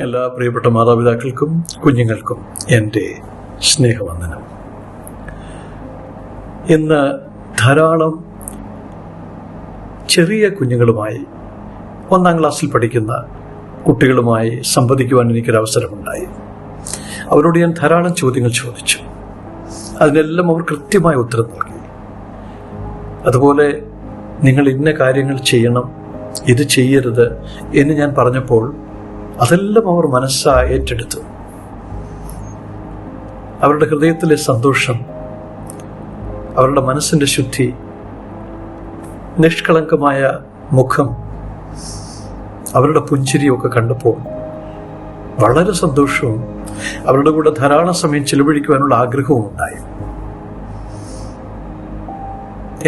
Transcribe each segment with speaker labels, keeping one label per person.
Speaker 1: എല്ലാ പ്രിയപ്പെട്ട മാതാപിതാക്കൾക്കും കുഞ്ഞുങ്ങൾക്കും എന്റെ സ്നേഹവന്ദനം. ഇന്ന് ധാരാളം ചെറിയ കുഞ്ഞുങ്ങളുമായി ഒന്നാം ക്ലാസ്സിൽ പഠിക്കുന്ന കുട്ടികളുമായി സംവദിക്കുവാൻ എനിക്കൊരവസരമുണ്ടായി. അവരോട് ഞാൻ ധാരാളം ചോദ്യങ്ങൾ ചോദിച്ചു. അതിനെല്ലാം അവർ കൃത്യമായ ഉത്തരം നൽകി. അതുപോലെ നിങ്ങൾ ഇന്ന കാര്യങ്ങൾ ചെയ്യണം ഇത് ചെയ്യരുത് എന്ന് ഞാൻ പറഞ്ഞപ്പോൾ അതെല്ലാം അവർ മനസ്സാ ഏറ്റെടുത്തു. അവരുടെ ഹൃദയത്തിലെ സന്തോഷം അവരുടെ മനസ്സിന്റെ ശുദ്ധി നിഷ്കളങ്കമായ മുഖം അവരുടെ പുഞ്ചിരിയൊക്കെ കണ്ടപ്പോൾ വളരെ സന്തോഷവും അവരുടെ കൂടെ ധാരാളം സമയം ചിലവഴിക്കുവാനുള്ള ആഗ്രഹവും ഉണ്ടായി.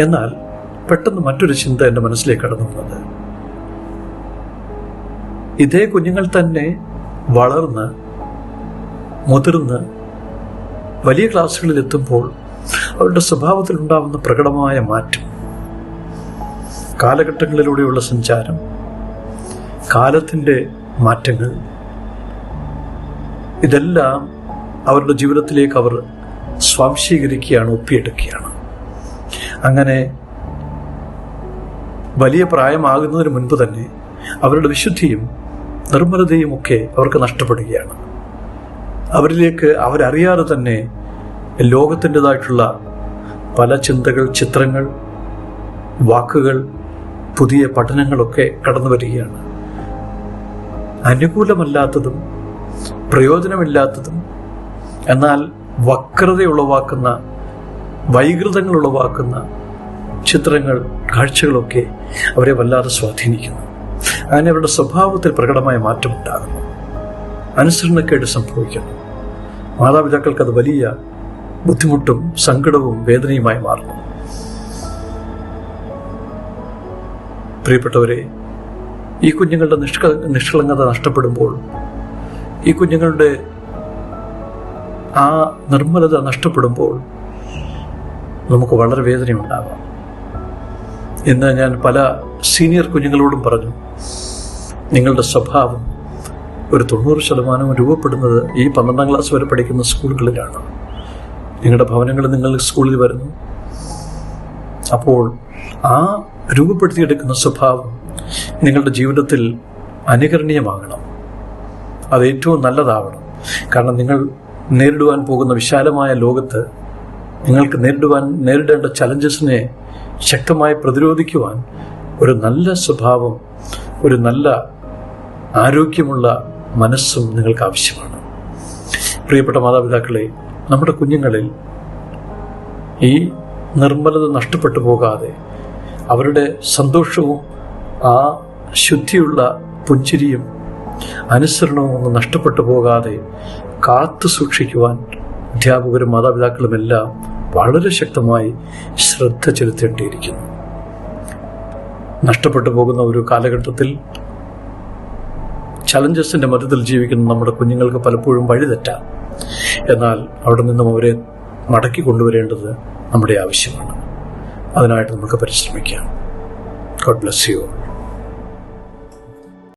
Speaker 1: എന്നാൽ പെട്ടെന്ന് മറ്റൊരു ചിന്ത എന്റെ മനസ്സിലേക്ക് കടന്നു വന്നത് ഇതേ കുഞ്ഞുങ്ങൾ തന്നെ വളർന്ന് മുതിർന്ന് വലിയ ക്ലാസ്സുകളിൽ എത്തുമ്പോൾ അവരുടെ സ്വഭാവത്തിൽ ഉണ്ടാവുന്ന പ്രകടമായ മാറ്റം കാലഘട്ടങ്ങളിലൂടെയുള്ള സഞ്ചാരം കാലത്തിന്റെ മാറ്റങ്ങൾ ഇതെല്ലാം അവരുടെ ജീവിതത്തിലേക്ക് അവർ സ്വാംശീകരിക്കുകയാണ് ഒപ്പിയെടുക്കുകയാണ്. അങ്ങനെ വലിയ പ്രായമാകുന്നതിന് മുൻപ് തന്നെ അവരുടെ വിശുദ്ധിയും നിർമ്മലതയും ഒക്കെ അവർക്ക് നഷ്ടപ്പെടുകയാണ്. അവരിലേക്ക് അവരറിയാതെ തന്നെ ലോകത്തിന്റെതായിട്ടുള്ള പല ചിന്തകൾ ചിത്രങ്ങൾ വാക്കുകൾ പുതിയ പഠനങ്ങളൊക്കെ കടന്നു വരികയാണ്. അനുകൂലമല്ലാത്തതും പ്രയോജനമില്ലാത്തതും എന്നാൽ വക്രത ഉളവാക്കുന്ന വൈകൃതങ്ങൾ ഉളവാക്കുന്ന ചിത്രങ്ങൾ കാഴ്ചകളൊക്കെ അവരെ വല്ലാതെ സ്വാധീനിക്കുന്നു. അങ്ങനെ അവരുടെ സ്വഭാവത്തിൽ പ്രകടമായ മാറ്റമുണ്ടാകുന്നു. അനുസരണക്കേട് സംഭവിക്കുന്നു. മാതാപിതാക്കൾക്ക് അത് വലിയ ബുദ്ധിമുട്ടും സങ്കടവും വേദനയുമായി മാറുന്നു. പ്രിയപ്പെട്ടവരെ ഈ കുഞ്ഞുങ്ങളുടെ നിഷ്ക നിഷ്കളങ്കത നഷ്ടപ്പെടുമ്പോൾ ഈ കുഞ്ഞുങ്ങളുടെ ആ നിർമ്മലത നഷ്ടപ്പെടുമ്പോൾ നമുക്ക് വളരെ വേദനയുണ്ടാകാം ഇന്ന് ഞാൻ പല സീനിയർ കുഞ്ഞുങ്ങളോടും പറഞ്ഞു. നിങ്ങളുടെ സ്വഭാവം ഒരു തൊണ്ണൂറ് ശതമാനവും രൂപപ്പെടുന്നത് ഈ പന്ത്രണ്ടാം ക്ലാസ് വരെ പഠിക്കുന്ന സ്കൂളുകളിലാണ്. നിങ്ങളുടെ ഭവനങ്ങളിൽ നിങ്ങൾ സ്കൂളിൽ വരുന്നു. അപ്പോൾ ആ രൂപപ്പെടുത്തിയെടുക്കുന്ന സ്വഭാവം നിങ്ങളുടെ ജീവിതത്തിൽ അനുകരണീയമാകണം. അത് ഏറ്റവും നല്ലതാവണം. കാരണം നിങ്ങൾ നേരിടുവാൻ പോകുന്ന വിശാലമായ ലോകത്ത് നിങ്ങൾക്ക് നേരിടുവാൻ നേരിടേണ്ട ചലഞ്ചസിനെ ശക്തമായി പ്രതിരോധിക്കുവാൻ ഒരു നല്ല സ്വഭാവം ഒരു നല്ല ആരോഗ്യമുള്ള മനസ്സും നിങ്ങൾക്ക് ആവശ്യമാണ്. പ്രിയപ്പെട്ട മാതാപിതാക്കളെ നമ്മുടെ കുഞ്ഞുങ്ങളിൽ ഈ നിർമ്മലത നഷ്ടപ്പെട്ടു പോകാതെ അവരുടെ സന്തോഷവും ആ ശുദ്ധിയുള്ള പുഞ്ചിരിയും അനുസരണവും ഒന്നും നഷ്ടപ്പെട്ടു പോകാതെ കാത്തു സൂക്ഷിക്കുവാൻ അധ്യാപകരും മാതാപിതാക്കളുമെല്ലാം വളരെ ശക്തമായി ശ്രദ്ധ ചെലുത്തേണ്ടിയിരിക്കുന്നു. നഷ്ടപ്പെട്ടു പോകുന്ന ഒരു കാലഘട്ടത്തിൽ ചലഞ്ചസിന്റെ മധ്യത്തിൽ ജീവിക്കുന്ന നമ്മുടെ കുഞ്ഞുങ്ങൾക്ക് പലപ്പോഴും വഴിതെറ്റാം. എന്നാൽ അവിടെ നിന്നും അവരെ മടക്കി കൊണ്ടുവരേണ്ടത് നമ്മുടെ ആവശ്യമാണ്. അതിനായിട്ട് നമുക്ക് പരിശ്രമിക്കാം. God bless you